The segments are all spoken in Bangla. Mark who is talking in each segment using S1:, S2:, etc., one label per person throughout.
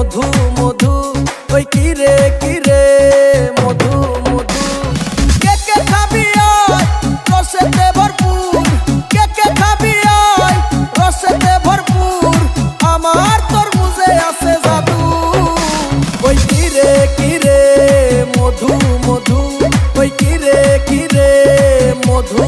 S1: মধু মধু। ওই কিরে কিরে মধু মধু। কে কে খাবি আয়? রসেতে ভরপুর। কে কে খাবি আয়? রসেতে ভরপুর। আমার তরমুজে আছে জাদু। ওই কিরে কিরে মধু মধু। ওই কিরে কিরে মধু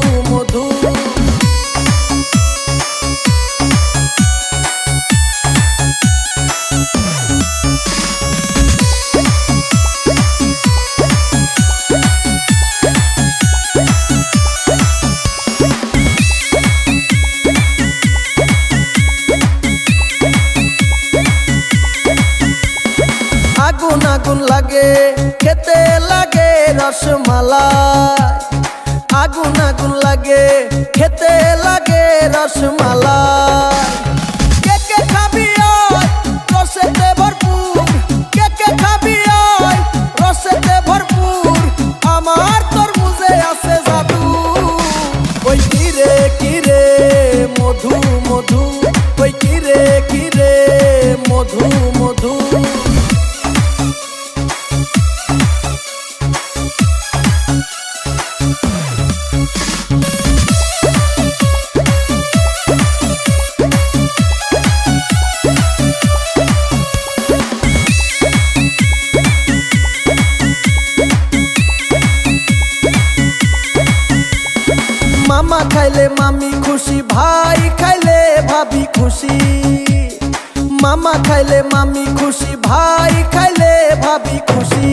S1: আগুন লাগে খেতে লাগে রসমালা আগুন আগুন লাগে খেতে মামি খুশি ভাই খাইলে ভাবি খুশি। মামা খাইলে মামি খুশি ভাই খাইলে ভাবি খুশি।